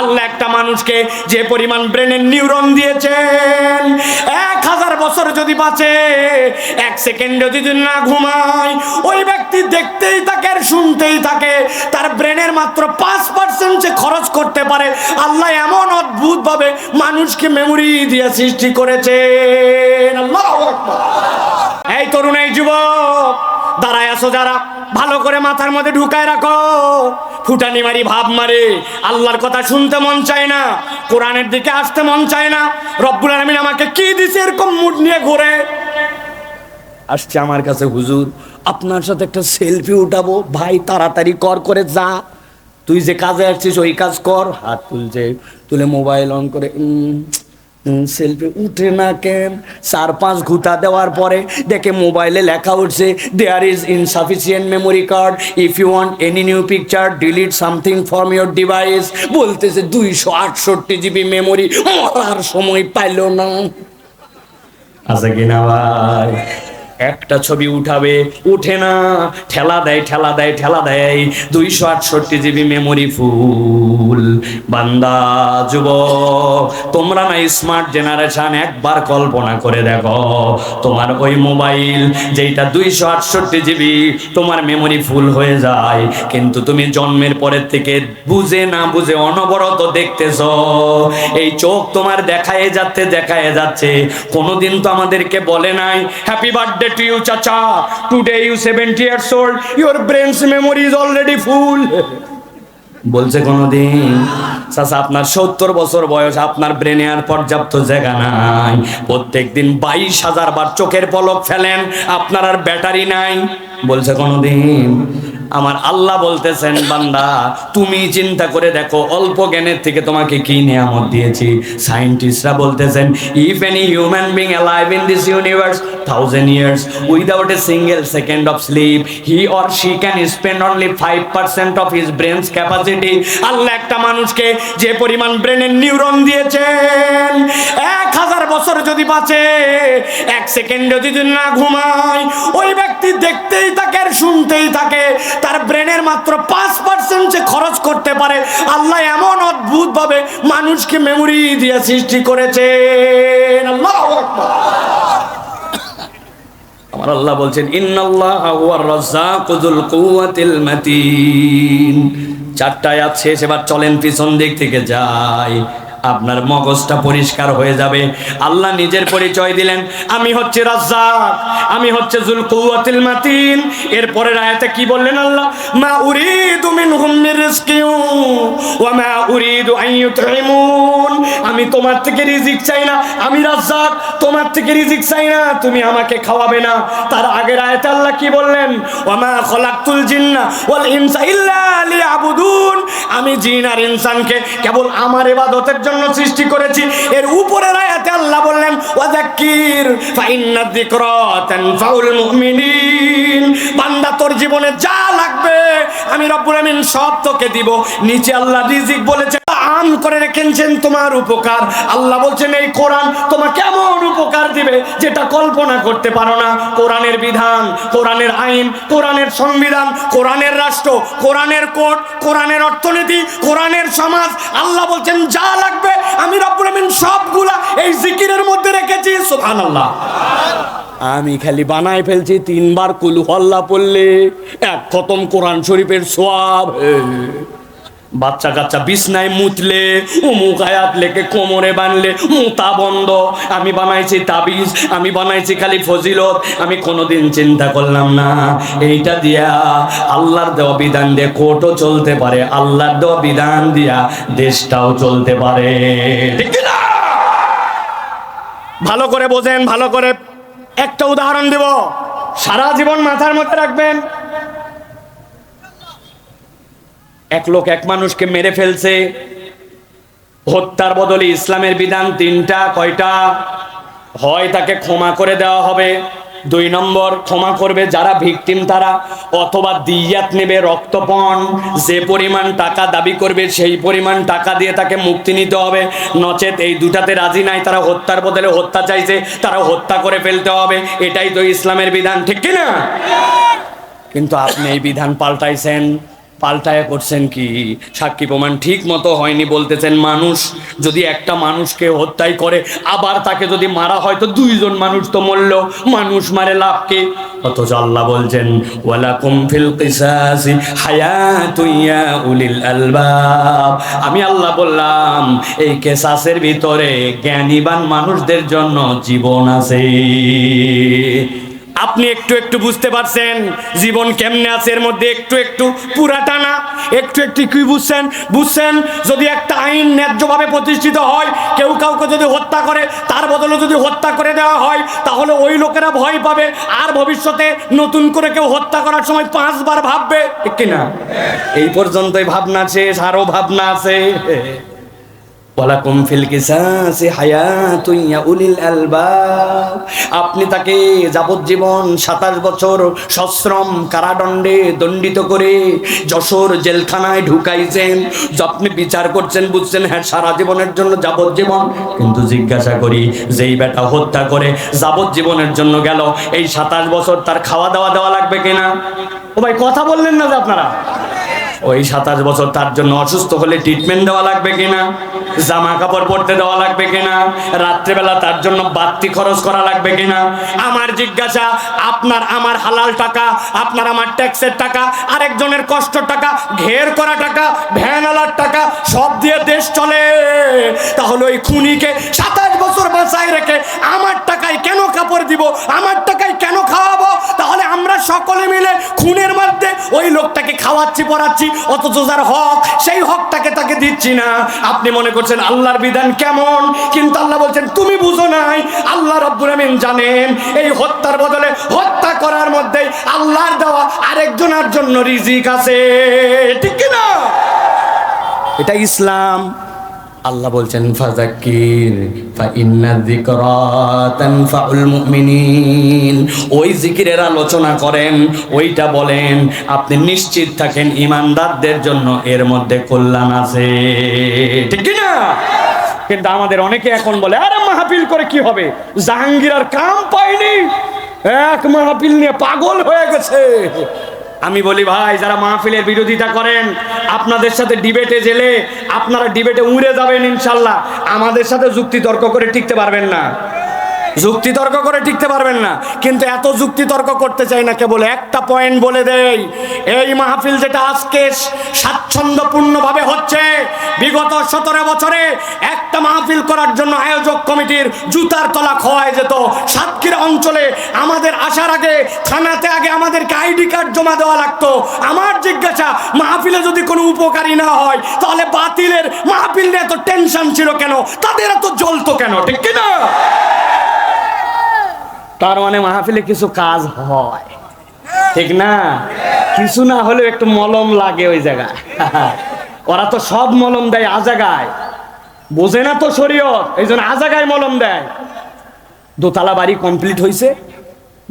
আল্লাহ একটা মানুষকে যে পরিমাণ ব্রেনের নিউরন দিয়েছেন, এক হাজার বছর যদি বাঁচে, এক সেকেন্ডে যদি না ঘুমায়, ওই ব্যক্তি দেখতেই থাকে আর শুনতেই থাকে, তার ব্রেনের মাত্র পাঁচ পার্সেন্ট যে খরচ করতে পারে আল্লাহ এমন অদ্ভুত ভাবে মানুষকে মেমোরি দিয়ে সৃষ্টি আকবার। এই তরুণ, এই যুবক দাঁড়ায় আসো যারা, ভালো করে মাথার মধ্যে ঢুকায় রাখো। ফুটানি মারি, ভাব মারে। আল্লাহর কথা শুনতে মন চায় না, কোরআনের দিকে আসতে মন চায় না। রব্বুল আলমিন আমাকে কি দিছে এরকম মুড নিয়ে ঘুরে? আসছে আমার কাছে হুজুর, আপনার সাথে একটা সেলফি উঠাবো। ভাই, তাড়াতাড়ি কর করে যা। তুই যে কাজে আসছিস, ওই কাজ কর। হাত তুলছে, তুলে মোবাইল অন করে সেলফি উঠে না কেন চার পাঁচ ঘুটা দেওয়ার পরে দেখে মোবাইলে লেখা উঠছে there is insufficient memory card if you want any new picture delete something from your device বলতেছে, দুইশো আটষট্টি জিবি মেমোরি মরার সময় পাইল না। আছে কিনা ভাই। একটা ছবি উঠাবে, উঠে না। ঠেলা দেয় ঠেলা দেয় ঠেলা দেয়। দুইশো আটষট্টি জিবি মেমোরি ফুল বান্দা, যুব, তোমরা না স্মার্ট জেনারেশন একবার কল্পনা করে দেখো। তোমার ওই মোবাইল যেটা দুইশো আটষট্টি জিবি তোমার মেমোরি ফুল হয়ে যায়। কিন্তু তুমি জন্মের পরের থেকে বুঝে না বুঝে অনবরত দেখতেছ। এই চোখ তোমার দেখায় যাচ্ছে দেখায় যাচ্ছে। কোনোদিন তো আমাদেরকে বলে নাই হ্যাপি বার্থডে টু ইউ চাচা today you seventy years old your brains memory is already full বলছে কোনোদিন, চাচা, আপনার সত্তর বছর বয়স, আপনার ব্রেনে আর পর্যাপ্ত জায়গা নাই। প্রত্যেক দিন বাইশ হাজার বার চোখের পলক ফেলেন, আপনার আর ব্যাটারি নাই। বলছে কোনোদিন আমার আল্লাহ বলতেছেন, বান্দা, তুমি চিন্তা করে দেখো, অল্প জ্ঞানের থেকে তোমাকে কি নিয়ামত দিয়েছি। সায়েন্টিস্টরা বলতেছেন if any human being alive in this universe thousand years without a single second of sleep he or she can spend only five percent of his brains capacity আল্লাহ একটা মানুষকে যে পরিমাণ ব্রেনের নিউরন দিয়েছেন, এক হাজার বছর যদি বাঁচে, এক সেকেন্ডে যদি না ঘুমায়, ওই ব্যক্তি দেখতেই থাকে আর শুনতেই থাকে। তার ব্রেনের মাত্র পাঁচ পার্সেন্ট যে খরচ করতে পারে, আল্লাহ এমন অদ্ভুত ভাবে মানুষকে মেমোরি দিয়ে সৃষ্টি করেছে। আমার আল্লাহ বলছেন, ইন্নাল্লাহ হুয়ার রাজ্জাকুযুল কুওয়াতিল মাতিন। চারটা আয়াত চলেন পিছন দিক থেকে যাই। আপনার মগজটা পরিষ্কার হয়ে যাবে। আল্লাহ নিজের পরিচয় দিলেন, আমি হচ্ছে রাজ্জাক, আমি হচ্ছে জুল কুওয়াতিল মাতিন। এরপরের আয়াতে কি বললেন আল্লাহ? মা উরিদু মিনহুম মির রিজকিউ ওয়া মা উরিদু আন ইউতঈমুন আমি তোমার থেকে রিজিক চাই না, আমি রাজ্জাক, তোমার থেকে রিজিক চাই না, তুমি আমাকে খাওয়াবে না। তার আগের আয়াতে আল্লাহ কি বললেন? ওয়া মা খলাকতুল জিন্না ওয়াল ইনসা ইল্লা লিয়াবুদুন। আমি জিন আর ইনসানকে কেবল আমার ইবাদতের জন্য সৃষ্টি করেছি। এর উপরের আয়াতে আল্লাহ বললেন ওয়াজাক্কির ফাইন্না যিকরা তানফাউল মুমিনিন। বান্দা তোর জীবনে যা লাগবে, আমি রব্বুল আমিন সব তোকে দিব। নিচে আল্লাহ রিজিক বলেছে, আম করে রেখেছেন তোমার উপকার। আল্লাহ বলছেন, এই কোরআন তোমাকে এমন উপকার দিবে যেটা কল্পনা করতে পারো না। কোরআনের বিধান, কোরআনের আইন, কোরআনের সংবিধান, কোরআনের রাষ্ট্র, কোরআনের কোর্ট কোরআনের অর্থনীতি, কোরআনের সমাজ। আল্লাহ বলছেন, যা লাগবে, আমি আমিন সবগুলা এই জিকিরের মধ্যে রেখেছি। সুবহানাল্লাহ। আমি খালি বানায় ফেলছি, তিনবার কুলু হল্লা পড়লে এক খতম কোরআন শরীফের সোয়াব। বাচ্চা কাচ্চা বিছনায় মুতলে অমুক আয়াত লেকে কোমরে বানলে মুতা বন্ধ। আমি বানাইছি তাবিজ, আমি বানাইছি খালি ফজিলত। আমি কোনোদিন চিন্তা করলাম না, এইটা দিয়া আল্লাহর দেওয়া বিধান দিয়ে কোর্টও চলতে পারে, আল্লাহর দেওয়া বিধান দিয়া দেশটাও চলতে পারে? ভালো করে বোঝেন, ভালো করে একটা উদাহরণ দেব। সারা জীবন মাথার মধ্যে রাখবেন এক লোক এক মানুষকে মেরে ফেলছে। হত্যার বদলে ইসলামের বিধান তিনটা, কয়টা? হয় তাকে ক্ষমা করে দেওয়া হবে। দুই নম্বর, ক্ষমা করবে যারা ভিকটিম তারা, অথবা দিয়াত নেবে রক্তপণ। যে পরিমাণ টাকা দাবি করবে, সেই পরিমাণ টাকা দিয়ে তাকে মুক্তি নিতে হবে। নচেত এই দুটাতে রাজি নাই, তারা হত্যার বদলে হত্যা চাইছে, তারা হত্যা করে ফেলতে হবে। এটাই তো ইসলামের বিধান, ঠিক কিনা? কিন্তু আপনি এই বিধান পাল্টাইছেন। পাল্টায় করছেন কি? সাক্ষী প্রমাণ ঠিক মতো হয়নি বলতেছেন মানুষ। যদি একটা মানুষকে হত্যাই করে, আবার তাকে যদি মারা হয়, তো দুইজন মানুষ তো মরল। মানুষ মারে লাভকে অথচ আল্লাহ বলছেন আমি আল্লাহ বললাম, এই কেসাসের ভিতরে জ্ঞানীবান মানুষদের জন্য জীবন আছে। আপনি একটু একটু বুঝতে পারছেন জীবন কেমনে আছে? এর মধ্যে একটু একটু পুরাটা না একটু একটু কি বুঝছেন? বুঝছেন? যদি একটা আইন ন্যায্যভাবে প্রতিষ্ঠিত হয়, কেউ কাউকে যদি হত্যা করে, তার বদলে যদি হত্যা করে দেওয়া হয়, তাহলে ওই লোকেরা ভয় পাবে। আর ভবিষ্যতে নতুন করে কেউ হত্যা করার সময় পাঁচবার ভাববে। কিনা? এই পর্যন্তই ভাবনা শেষ আরও ভাবনা আছে। ওয়ালাকুম ফিল কিসাসি হায়াতুন ইয়া উলিল আলবাব আপনি তাকে যাবজ্জীবন সাতাশ বছর সশ্রম কারাদণ্ডে দণ্ডিত করে যশোর জেলখানায় ঢুকাইছেন। আপনি বিচার করছেন, বুঝছেন হ্যাঁ সারা জীবনের জন্য যাবজ্জীবন। কিন্তু জিজ্ঞাসা করি, যেই বেটা হত্যা করে যাবজ্জীবনের জন্য গেল, এই সাতাশ বছর তার খাওয়া দাওয়া দেওয়া লাগবে কিনা? ও ভাই, কথা বললেন না যে আপনারা? ওই সাতাশ বছর তার জন্য অসুস্থ হলে ট্রিটমেন্ট দেওয়া লাগবে কিনা? জামা কাপড় পরতে দেওয়া লাগবে কিনা? রাত্রেবেলা তার জন্য বাড়তি খরচ করা লাগবে কিনা? আমার জিজ্ঞাসা, আপনার আমার হালাল টাকা, আপনার আমার ট্যাক্সের টাকা, আরেকজনের কষ্ট টাকা, ঘের করা টাকা, ভ্যান আলার টাকা, সব দিয়ে দেশ চলে। তাহলে ওই খুনিকে সাতাশ বছর বাঁচায় রেখে আমার টাকায় কেন কাপড় দিব? আমার টাকায় কেন আমরা সকলে মিলে খুনের মধ্যে ওই লোকটাকে খাওয়াচ্ছি, পড়াচ্ছি, অথচ যার হক, সেই হকটাকে তাকে দিচ্ছি না। আপনি মনে করছেন আল্লাহর বিধান কেমন? কিন্তু আল্লাহ বলছেন, তুমি বুঝো নাই, আল্লাহ রব্বুল আমিন জানেন। এই হত্যার বদলে হত্যা করার মধ্যে আল্লাহর দেওয়া আরেকজনের জন্য রিজিক আছে। ঠিক না এটা ইসলাম। আল্লাহ বলছেন ফাজাক্কির ফা ইন্না যিকরা তানফাউল মুমিনিন। ওই জিকিরের আলোচনা করেন, ওইটা বলেন, আপনি নিশ্চিত থাকেন ইমানদারদের জন্য এর মধ্যে কল্যাণ আছে। ঠিক না কিন্তু আমাদের অনেকে এখন বলে, আরে মাহফিল করে কি হবে? জাহাঙ্গীর আর কাম পায়নি। এক মাহফিল নিয়ে পাগল হয়ে গেছে। আমি বলি, ভাই, যারা মাহফিলের বিরোধিতা করেন, আপনাদের সাথে ডিবেটে জেলে আপনারা ডিবেটে উড়ে যাবেন ইনশাল্লাহ। আমাদের সাথে যুক্তি তর্ক করে টিকতে পারবেন না। যুক্তি তর্ক করে টিকতে পারবেন না। কিন্তু এত যুক্তি তর্ক করতে চাই না, কেবল একটা পয়েন্ট বলে দেই। এই মাহফিল যেটা আজকে স্বাচ্ছন্দ্যপূর্ণভাবে হচ্ছে বিগত সতেরো বছরে একটা মাহফিল করার জন্য আয়োজক কমিটির জুতার তলা খোয়ায় যেত। সাতক্ষীরা অঞ্চলে আমাদের আসার আগে, থানাতে আগে আমাদেরকে আইডি কার্ড জমা দেওয়া লাগতো। আমার জিজ্ঞাসা, মাহফিলে যদি কোনো উপকারী না হয়, তাহলে বাতিলের মাহফিল নিয়ে এত টেনশন ছিল কেন? তাদের এত জ্বলতো কেন? ঠিক কিনা তার মানে মাহফিলে কিছু কাজ হয়। ঠিক না? কিছু না হলেও একটু মলম লাগে ওই জায়গায়। ওরা তো সব মলম দেয় আজাগায়। বোঝে না তো শরীয়ত, এই জন্য আজাগায় মলম দেয়। দোতলা বাড়ি কমপ্লিট হয়েছে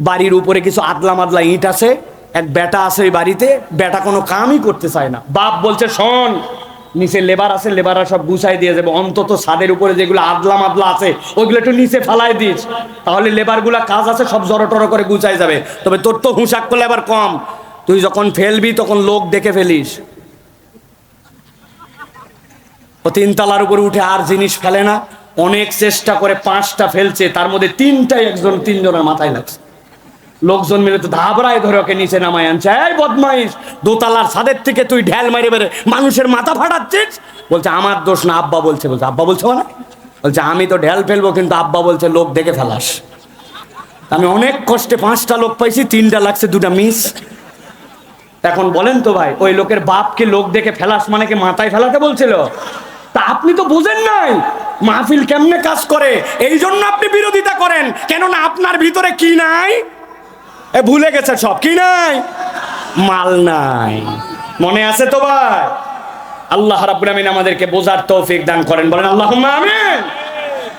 বাড়ির উপরে কিছু আদলা মাদলা ইট আছে, এক বেটা আছে ওই বাড়িতে, বেটা কোনো কামই করতে চায় না। বাপ বলছে, শোন, নিচে লেবার আছে, লেবাররা সব গুছাই দিয়ে যাবে। অন্তত ছাদের উপরে যেগুলো আদলা মাদলা আছে, ওইগুলো একটু নিচে ফালাই দিস। তাহলে লেবারগুলা কাজ আছে, সব জড়ো করে গুছাই যাবে। তবে তোর তো হুঁশাক করলে আবার কম। তুই যখন ফেলবি, তখন লোক দেখে ফেলিস। ও তিনতলার উপরে উঠে আর জিনিস ফেলে না। অনেক চেষ্টা করে পাঁচটা ফেলছে, তার মধ্যে তিনটাই একজন তিনজনের মাথায় লাগছে। লোকজন মিলে তো ধাবরায় ধরে ওকে নিচে নামায় আনছে। এই বদমাইশ, দোতলার ছাদের থেকে তুই ঢেল মেরে মেরে মানুষের মাথা ফাটাচ্ছিস? বলছে, আমার দোষ না, আব্বা বলছে। বলছে, আব্বা বলছে মানে? বলছে, আমি তো ঢেল ফেলব, কিন্তু আব্বা বলছে, লোক দেখে ফেলাস। আমি অনেক কষ্টে পাঁচটা লোক পাইছি, তিনটা লাগছে, দুটা মিস। এখন বলেন তো ভাই, ওই লোকের বাপকে লোক দেখে ফেলাস মানে কি মাথায় ফেলাতে বলছিল? তা আপনি তো বুঝেন নাই। মাহফিল কেমনে কাজ করে? এই জন্য আপনি বিরোধিতা করেন। কেননা আপনার ভিতরে কি নাই? এ, ভুলে গেছে সব। কি নাই? মাল নাই। মনে আছে তো ভাই? আল্লাহ রাব্বুল আমিন আমাদেরকে বোঝার তৌফিক দান করেন। বলেন আল্লাহ আমিন।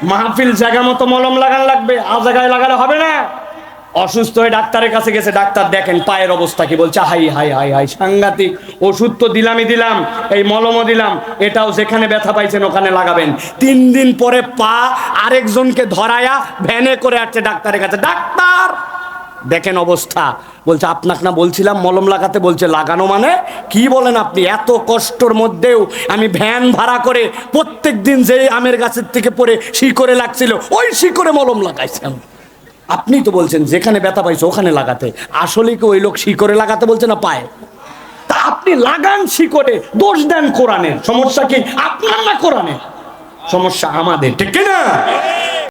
মাহফিল জায়গা মতো মলম লাগান লাগবে। আর জায়গায় লাগালে হবে না। অসুস্থ হয়ে ডাক্তারের কাছে গেছে, ডাক্তার দেখেন পায়ের অবস্থা কি বলছে, হাই হাই হাই হাই, সাংঘাতিক। ওষুধ তো দিলামই দিলাম, এই মলমও দিলাম, এটাও যেখানে ব্যথা পাইছেন ওখানে লাগাবেন। তিন দিন পরে পা আরেকজনকে ধরায়া ভ্যানে করে আসছে ডাক্তারের কাছে, ডাক্তার, দেখেন অবস্থা। বলছে, আপনাকে না বলছিলাম মলম লাগাতে, বলছে, লাগানো মানে? কি বলেন আপনি? এত কষ্টর মধ্যেও আমি ভ্যান ভাড়া করে প্রত্যেক দিন যেই আমের গাছের থেকে পড়ে শিকড়ে লাগছিল, ওই শিকড়ে মলম লাগাইছেন আপনি তো বলছেন যেখানে ব্যথা পাইছে ওখানে লাগাতে। আসলে কি ওই লোক শিকড়ে লাগাতে বলছে না পায়? তা আপনি লাগান শিকড়ে, দোষ দেন কোরআনের। সমস্যা কি? আপনার না কোরআনের? সমস্যা আমাদের, ঠিক না